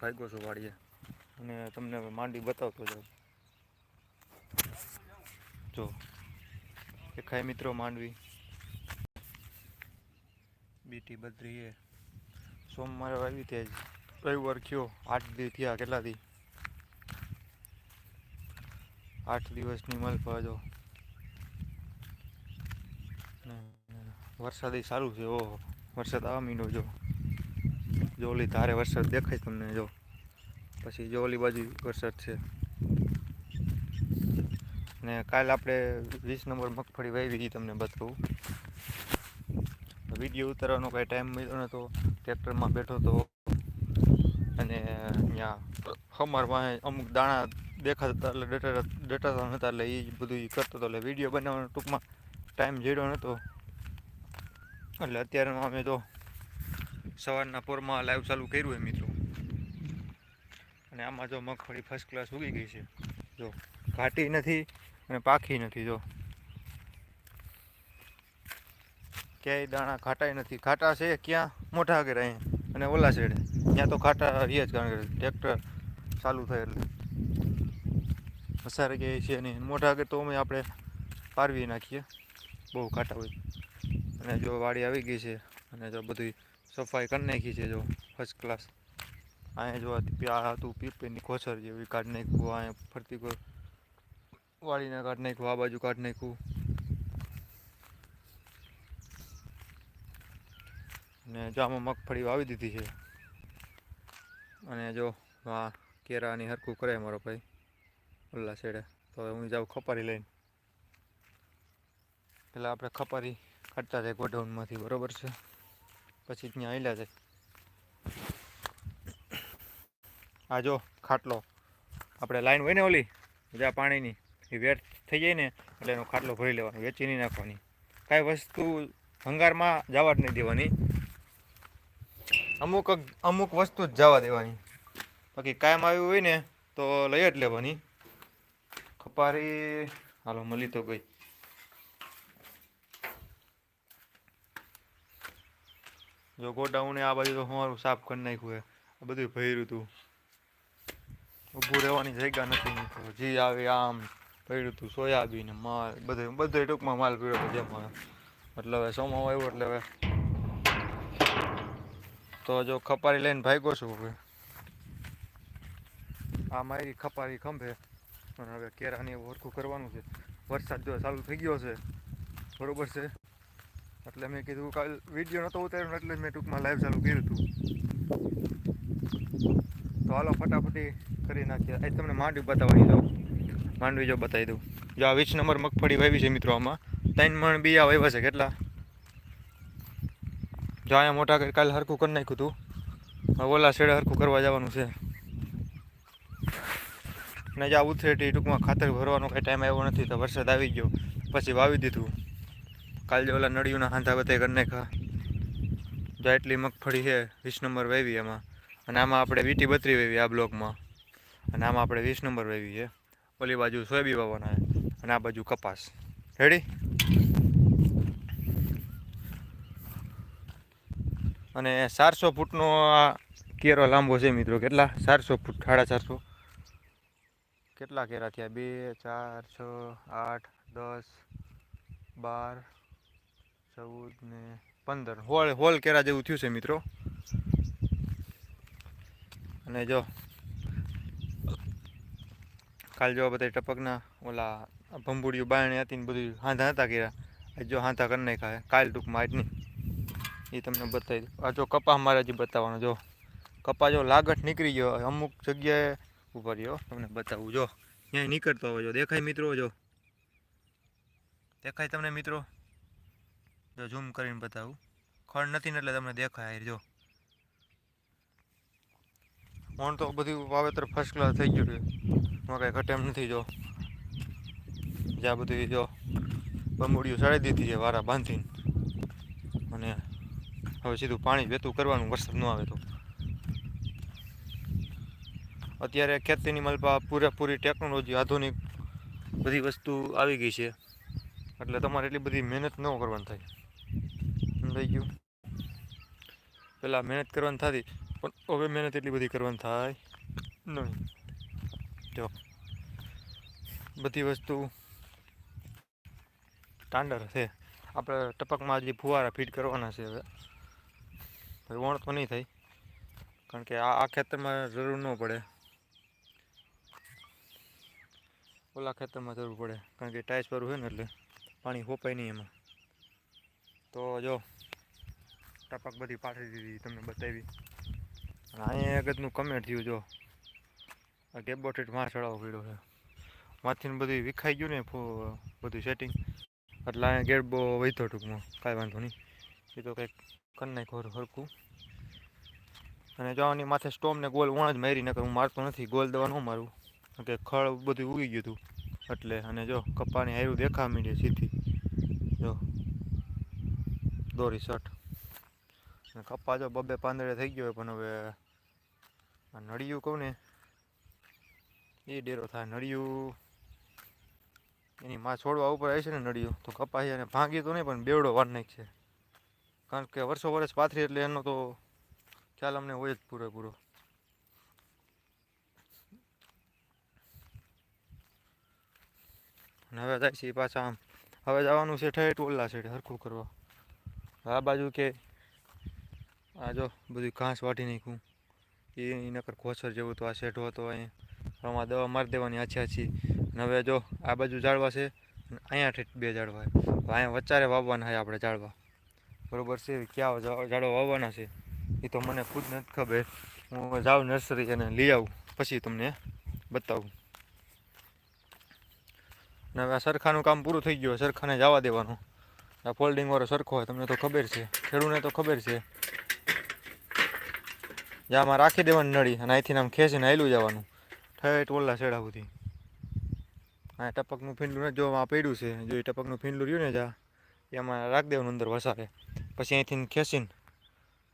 ભાગ્યો છું વાડીએ. અને તમને હવે માંડી બતાવતો જાઉં. જો દેખાય મિત્રો માંડવી. બીટી બદરીએ. સોમવારે આવી ત્યાં જ રવિવાર કયો આઠ દિવસ થયા કેટલા દી? આઠ દિવસની મલફા જો. વરસાદ સારું છે ઓહો. વરસાદ આવા મીંડો જો. જો ઓલી ધારે વરસાદ દેખાય તમને, જો. પછી જો ઓલી બાજુ વરસાદ છે. ને કાલ આપણે વીસ નંબર મગફળી વાવી એ તમને બતાવું. વીડિયો ઉતારવાનો કાંઈ ટાઈમ મળ્યો નહોતો ટ્રેક્ટરમાં બેઠો હતો અને ત્યાં પાસે અમુક દાણા દેખાતા એટલે ડેટા ડેટાતા નહોતા એટલે એ બધું એ કરતો હતો એટલે વીડિયો બનાવવાનો ટૂંકમાં ટાઈમ જેડ્યો નહોતો એટલે અત્યારે અમે તો સવારના પોરમાં લાઈવ ચાલુ કર્યું હોય મિત્રો. અને આમાં જો મગફળી ફર્સ્ટ ક્લાસ ઉગી ગઈ છે. જો ઘાટી નથી અને પાખી નથી, જો. ક્યાંય દાણા ઘાટાય નથી. ઘાટા છે ક્યાં? મોટા આગળ અહીંયા અને ઓલા સાઈડે ત્યાં તો ઘાટા રહીએ જ કારણ કે ટ્રેક્ટર ચાલુ થાય એટલે. વસારે ક્યાંય છે નહીં. મોટા આગળ તો અમે આપણે પારવી નાખીએ. બહુ ઘાટા હોય. અને જો વાડી આવી ગઈ છે. અને જો બધી સફાઈ કરી નાખી છે જો ફર્સ્ટ ક્લાસ અહીંયા જો આ હતું પીપેની કોસર જેવી કાઢી નાખ્યું અહીંયા ફરતી કોઈ વાળીને કાઢી નાખ્યું, આ બાજુ કાઢી નાખ્યું. અને જો આમાં મગફળી વાવી દીધી છે. અને જો આ કેરાની હરખું કરે મારો ભાઈ, ઓલા છેડે. તો હવે હું જાઉં ખપારી લઈને. પેલા આપણે ખપારી કાઢતા જાય ગોડાઉનમાંથી, બરોબર છે? પછી ત્યાં આવેલા છે. આ જો ખાટલો. આપણે લાઈન હોય ને ઓલી, બધા પાણીની, એ વેટ થઈ જાય ને, એટલે એનો ખાટલો ભરી લેવાનો, વેચી નહીં નાખવાની. કાંઈ વસ્તુ ભંગારમાં જવા જ નહીં દેવાની. અમુક અમુક વસ્તુ જ જવા દેવાની. બાકી કાયમ આવ્યું હોય ને, તો લઈ જ લેવાની. ખપારી, હાલો મળી તો ગઈ. જો ગોડાઉન આ બાજુ તો અમારું સાફ કરી નાખ્યું છે. બધું ભર્યું હતું ઊભું રહેવાની જગ્યા નથી જી આવે આમ પડ્યું હતું સોયાબીન, માલ બધે બધે ટૂંકમાં માલ પીડ્યો હતો જેમાં એટલે હવે સોમો આવ્યો એટલે હવે તો જો ખપારી લઈને ભાગ્યો છું હવે. આ મારી ખપારી ખંભે. અને હવે કેરાની હરખું કરવાનું છે. વરસાદ જો ચાલુ થઈ ગયો છે. બરોબર છે? એટલે મેં કીધું કાલ વીડિયો નહોતો ઉતાર્યો એટલે મેં ટૂંકમાં લાઈવ ચાલુ કર્યું હતું. તો હાલો ફટાફટી કરી નાખીએ. આજ તમને માંડવી બતાવી દઉં માંડવી જો બતાવી દઉં. જો આ વીસ નંબર મગફળી વાવી છે મિત્રો આમાં. ત્રણ મણ બીયા વાવ્યા છે કેટલા? જો અહીંયા મોટા કરી કાલે હરખું કરી નાખ્યું હતું. હવે ઓલા શેડે હરખું કરવા જવાનું છે. ને જ્યાં ઉથરેટી ટૂંકમાં ખાતર ભરવાનો કાંઈ ટાઈમ આવ્યો નથી, તો વરસાદ આવી ગયો. પછી વાવી દીધું. કાલ જે ઓલા નળિયુંના હાંધા બધે કરી નાખ્યા. જો એટલી મગફળી છે, વીસ નંબર વાવી એમાં. અને આમાં આપણે વીટી બત્રી વાવી આ બ્લોકમાં. અને આમાં આપણે વીસ નંબર વાવી છે. ઓલી બાજુ સોયાબી વાવવાના અને આ બાજુ કપાસ. રેડી અને ચારસો ફૂટનો આ કેરો લાંબો છે મિત્રો. કેટલા? ચારસો ફૂટ, સાડા ચારસો. કેટલા કેરા થયા? બે, ચાર, છ, આઠ, દસ, બાર ચૌદ ને પંદર. હોળ હોલ કેરા જેવું થયું છે મિત્રો. અને જો, કાલ જો બધા ટપકના ઓલા ભંભુડિયું બાયણી હતી ને બધું હાંધા હતા કર્યા. જો હાંધા કરી નાખ્યા કાલ ટૂંકમાં આજ નહીં એ તમને બતાવી આ જો કપા મારે હજી બતાવવાનો, જો. કપા જો લાગટ નીકળી ગયો અમુક જગ્યાએ ઊભા રહ્યો. તમને બતાવું, જો. ક્યાંય નીકળતો હોય, જો. દેખાય મિત્રો, જો. દેખાય તમને મિત્રો? જો ઝૂમ કરીને બતાવું. ખડ નથી ને એટલે તમને દેખાય, જો. ઓણ તો બધું વાવેતર ફર્સ્ટ ક્લાસ થઈ ગયું છે. એમાં કાંઈ ઘટે નથી, જો. જ્યાં બધું, જો, બંબુડીઓ ચડાવી દીધી છે વારા બાંધીને. અને હવે સીધું પાણી વહેતું કરવાનું, વરસાદ ન આવે તો. અત્યારે ખેતીની મલપા પૂરેપૂરી ટેકનોલોજી આધુનિક બધી વસ્તુ આવી ગઈ છે. એટલે તમારે એટલી બધી મહેનત ન કરવાની થાય. સમજાઈ ગયું. પહેલાં મહેનત કરવાની થતી, પણ હવે મહેનત એટલી બધી કરવાની થાય નહીં. જો, બધી વસ્તુ સ્ટાન્ડર્ડ છે આપણે ટપકમાં હજી ફુવારા ફીટ કરવાના છે હવે. હવે વણ તો નહીં થાય, કારણ કે આ આ ખેતરમાં જરૂર ન પડે. ઓલા ખેતરમાં જરૂર પડે, કારણ કે ટાઈસ વાળું છે ને એટલે પાણી હોપાય નહીં એમાં. તો જો ટપક બધી પાથરી દીધી તમને બતાવી. અને અહીંયા અગતનું કમેન્ટ થયું જો. આ ગેબોટેટમાં ચડાવવો પડ્યો છે. માથીને બધું વિખાઈ ગયું ને બધું સેટિંગ એટલે અહીંયા ગેટ બહુ ટૂંકમાં, કાંઈ વાંધો નહીં. એ તો કંઈક કરી નાખ્યું હરખું. અને જો આની માથે સ્ટોમને ગોલ વણ જ મારી નકર હું મારતો નથી ગોલ દવા ન મારું. કે ખળ બધું ઉગી ગયું હતું. એટલે, અને જો કપાની હારું દેખા માંડી સીધી. જો. દોરી શર્ટ. અને કપા જો બબે પાંદડે થઈ ગયો પણ હવે આ નળિયું કહું ને, એ ડેરો થાય નળિયું. એની માં છોડવા ઉપર આવી છે ને નળિયું, તો કપાઈ અને ભાંગી તો નહીં, પણ બેવડો વાર નાખશે. કારણ કે વર્ષો વર્ષ પાથરી એટલે એનો તો ખ્યાલ અમને હોય જ પૂરેપૂરો. હવે જાય છે પાછા આમ. હવે જવાનું છે ઠેઠ ઓલા છે સરખું કરવા. આ બાજુ કે આ જો બધું ઘાસ વાટી નાખ્યું. એ નકર ખોસર જેવું તો આ શેઢો હતો અહીંયા આમાં દવા મારી દેવાની આછી આછી. હવે જો આ બાજુ ઝાડવા છે, અને અહીંયા ઠેઠ બે ઝાડવા અહીંયા વચ્ચારે વાવવાના છે આપણે ઝાડવા. બરોબર છે? ક્યાં ઝાડવા વાવવાના છે? એ તો મને ખુદ નથી ખબર. હું જાઉં નર્સરી અને લઈ આવું. પછી તમને બતાવું. અને હવે આ સરખાનું કામ પૂરું થઈ ગયું. સરખાને જવા દેવાનું. આ ફોલ્ડિંગ વાળો સરખો હોય, તમને તો ખબર છે. ખેડૂને તો ખબર છે. જ્યાં રાખી દેવાની નળી અને અહીંથી આમ ખેંચીને હાલ્યું જવાનું. ઠેઠ ઓલા છેડા સુધી. હા ટપકનું ફીંડલું નથી જો આ પડ્યું છે જો એ ટપકનું ફીંડલું રહ્યું ને જા એમાં રાખી દેવાનું અંદર વસારે પછી અહીંથી ખેંચીને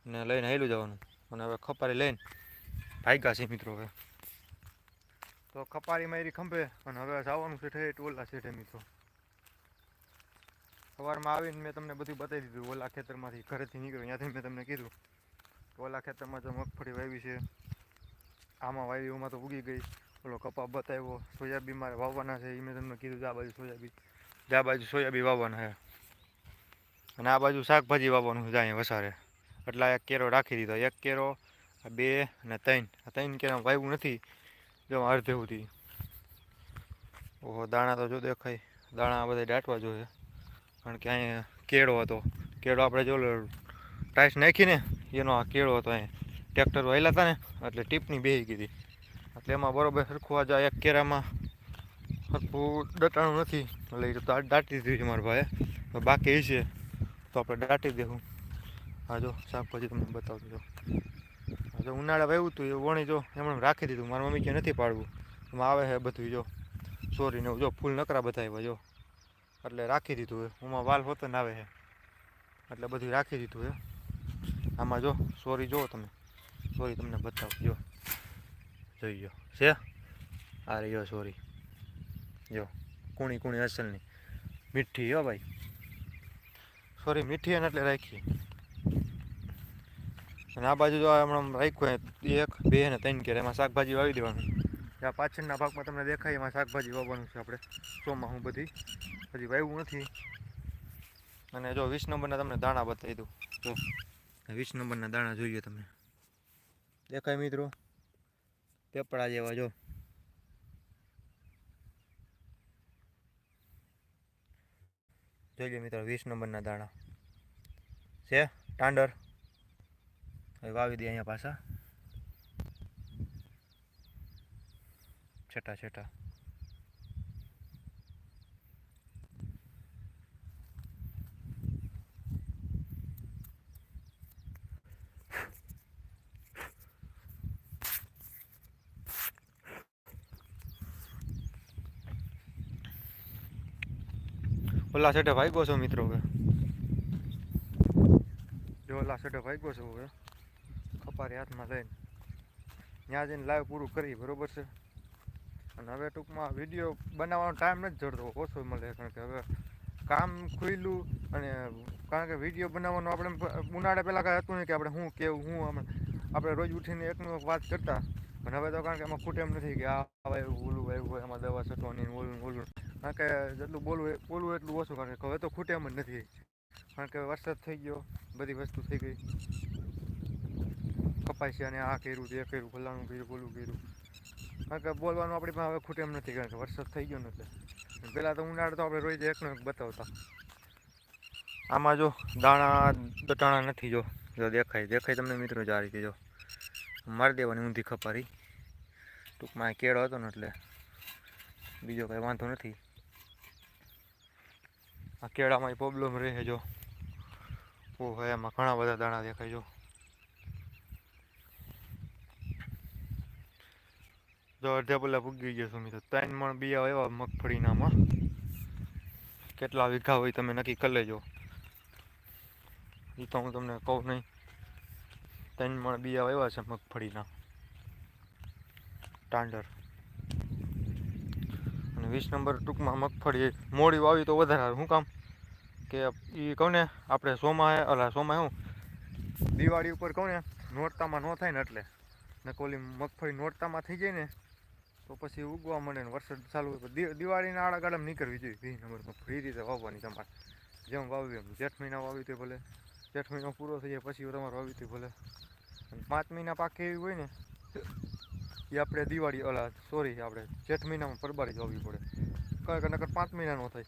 ને લઈને હાલ્યું જવાનું. અને હવે ખપારી લઈને ભાગ્યા છે મિત્રો હવે. તો ખપારી મારી ખંભે અને હવે જવાનું છે ઠેઠ ઓલા છે મિત્રો. સવારમાં આવીને મેં તમને બધું બતાવી દીધું ઓલા ખેતરમાંથી ઘરેથી નીકળ્યું ત્યાંથી મેં તમને કીધું. ઓલા ખેતરમાં જો મગફળી વાવી છે. આમાં વાવી એમાં તો ઉગી ગઈ. ઓલો કપા બતાવ્યો, સોયાબીન મારે વાવવાના છે. એ મેં તમને કીધું આ બાજુ સોયાબીન. જે આ બાજુ સોયાબીન વાવવાના છે. અને આ બાજુ શાકભાજી વાવવાનું છે અહીંયા વસારે. એટલે એક કેરો રાખી દીધો. એક કેરો બે અને ત્રણ. આ ત્રણ કેરા વાવ્યું નથી. જો અર્ધે સુધી. ઓહો, દાણા તો જો દેખાય. દાણા આ બધા દાટવા જોઈએ કારણ કે અહીંયા કેળો હતો. કેળો આપણે જો ટાઈસ નાખીને એનો આ કેળો હતો અહીંયા ટ્રેક્ટર વહેલા હતા ને, એટલે ટીપની બેહી ગઈ એટલે એમાં બરોબર સરખું આ એક કેરામાં સરખું દટાણું નથી. એટલે એ દાટી દીધું છે મારા ભાઈએ. બાકી એ છે તો આપણે દાટી દેવું. હા જો શાકભાજી તમને બતાવતો જો જો ઉનાળા વાવ્યું હતું, એ વણી જો એમણે રાખી દીધું. મારા મમ્મી કે નથી પાડવું. એમાં આવે છે બધું જો. ચોરીને જો, ફૂલ નકરા બતાવ્યા જો. એટલે રાખી દીધું એ ઉમાં વાલ હોતો ને આવે છે એટલે બધું રાખી દીધું હે. આમાં જો સોરી જુઓ તમે. સોરી તમને બતાવું. જો. જોઈ જો છે? આ રહ્યો સોરી જો. કુણી કુણી અસલની. મીઠી હો ભાઈ. સોરી મીઠી એને એટલે રાખી. અને આ બાજુ જો હમણાં રાખ્યું એક, બે ને ત્રણ કેર એમાં શાકભાજી વાવી દેવાનું. આ પાછળના ભાગમાં તમને દેખાય, એમાં શાકભાજી વાવવાનું છે આપણે. ચોમાં હું બધી. હજી વાવ્યું નથી. અને જો વીસ નંબરના તમને દાણા બતાવી દઉં. જો. વીસ નંબરના દાણા જોઈએ તમે. દેખાય મિત્રો? પેપડા જેવા, જો. જોઈ લો મિત્રો, વીસ નંબરના દાણા. છે? ટાંડર? વાવી દે અહીંયા પાછા. છેટા છેટા. ઓલા છઠે ભાગ્યો છો મિત્રો હવે જો ઓલા છઠે ભાગ્યો છો હવે ખપારી હાથમાં લઈને. ત્યાં જઈને લાઈવ પૂરું કરી બરોબર છે? અને હવે ટૂંકમાં વીડિયો બનાવવાનો ટાઈમ નથી જડતો, ઓછો મળે, કારણ કે હવે કામ ખુલ્લું અને કારણ કે વીડિયો બનાવવાનું આપણે ઉનાળે પહેલાં કાંઈ હતું નહીં કે આપણે શું કેવું હું આપણે રોજ ઉઠીને એકનું એક વાત કરતા. પણ હવે તો કારણ કે એમાં ખૂટે એમ નથી કે આ આવ્યું ઓલું આવ્યું એમાં દવા છટવાની ઓલું ઓલું. કારણ કે જેટલું બોલવું બોલવું એટલું ઓછું કારણ કે હવે તો ખૂટે એમ જ નથી. કારણ કે વરસાદ થઈ ગયો, બધી વસ્તુ થઈ ગઈ. કપાસિયાને આ કર્યું તે કર્યું, ફલાણું કર્યું, ઓલું કર્યું. કારણ કે બોલવાનું આપણી પાસે હવે ખૂટે એમ નથી કારણ કે વરસાદ થઈ ગયો નથી પહેલાં તો ઉનાળો તો આપણે રોજ એકનો એક બતાવતા. આમાં જો દાણા, દટાણા નથી જો જો દેખાય દેખાય તમને મિત્રો જારી જો. મારી દેવાની ઊંધી ખપારી. ટૂંકમાં કેળો હતો ને એટલે બીજો કાંઈ વાંધો નથી. આ કેળામાં પ્રોબ્લેમ રહે જો. ઓહો, એમાં ઘણા બધા દાણા દેખાય જો. જો અડધા પેલા પૂગી ગયા સુમિત ત્રણ મણ બિયા એવા મગફળીનામાં. કેટલા વીઘા હોય તમે નક્કી કરી લેજો. એ તો હું તમને કહું નહીં. ત્રણ મણ બિયા એવા છે મગફળીના. ટાંડર. અને વીસ નંબર ટૂંકમાં મગફળી મોડી વાવી તો વધારે શું કામ? કે એ કહું ને આપણે સોમાં અલા સોમાં શું દિવાળી ઉપર કહું ને નોરતામાં ન થાય ને એટલે. ને ઓલી મગફળી નોરતામાં થઈ જાય ને, તો પછી ઉગવા મળે ને વરસાદ ચાલુ હોય દિવાળીના આડા ગાડામાં નીકળવી જોઈએ. વીસ નંબર મગફળી. એ રીતે વાવવાની તમારે. જેમ વાવી એમ. જેઠ મહિના વાવી તો ભલે. જેઠ મહિનો પૂરો થઈ જાય, પછી તમારે વાવી ભલે. પાંચ મહિના પાકે એવી હોય ને એ આપણે દિવાળી ઓલા સોરી આપણે જેઠ મહિનામાં પરબારી જ પડે. કારણ કે નકર પાંચ મહિના ન થાય.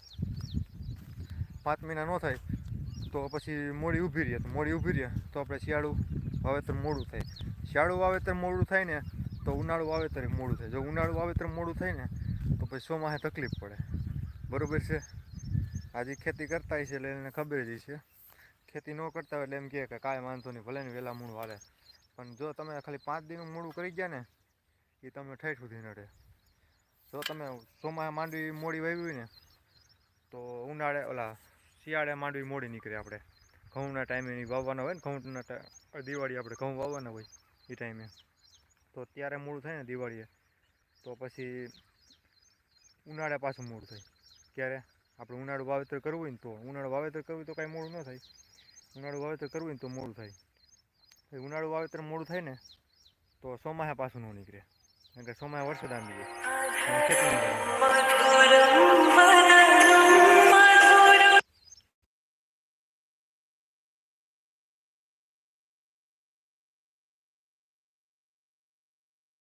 પાંચ મહિના ન થાય, તો પછી મોડી ઊભી રહીએ તો મોડી ઊભી રહે, તો આપણે શિયાળું વાવેતર મોડું થાય. શિયાળું વાવેતર મોડું થાય ને, તો ઉનાળું વાવેતર મોડું થાય. જો ઉનાળું વાવેતર મોડું થાય ને, તો પછી ચોમાસે તકલીફ પડે. બરોબર છે? આજે ખેતી કરતા હશે એટલે એને ખબર જ છે ખેતી ન કરતા હોય એટલે એમ કહે કે કાંઈ વાંધો નહીં, ભલે ને વહેલા મૂળ વાળે. પણ જો તમે ખાલી પાંચ દિનનું મૂળું કરી ગયા ને એ તમને ઠેઠ સુધી નડે. જો તમે સોમા માંડવી મોડી વાવી ને, તો ઉનાળે, ઓલા શિયાળે માંડવી મોડી નીકળે આપણે. ઘઉંના ટાઈમે વાવવાના હોય ને, ઘઉંના દિવાળી આપણે ઘઉં વાવવાના હોય એ ટાઈમે. તો ત્યારે મૂળ થાય ને દિવાળીએ, તો પછી ઉનાળે પાછું મૂળ થાય. ક્યારે? આપણે ઉનાળું વાવેતર કરવું હોય ને તો. ઉનાળું વાવેતર કરવું તો કાંઈ મોડું ન થાય. ઉનાળું વાવેતર કરવું ને તો મોડું થાય. ઉનાળું વાવેતર મોડું થાય ને તો સોમાહે પાછું ન નીકળે. કારણ કે સોમાહે વરસાદ આવી જાય.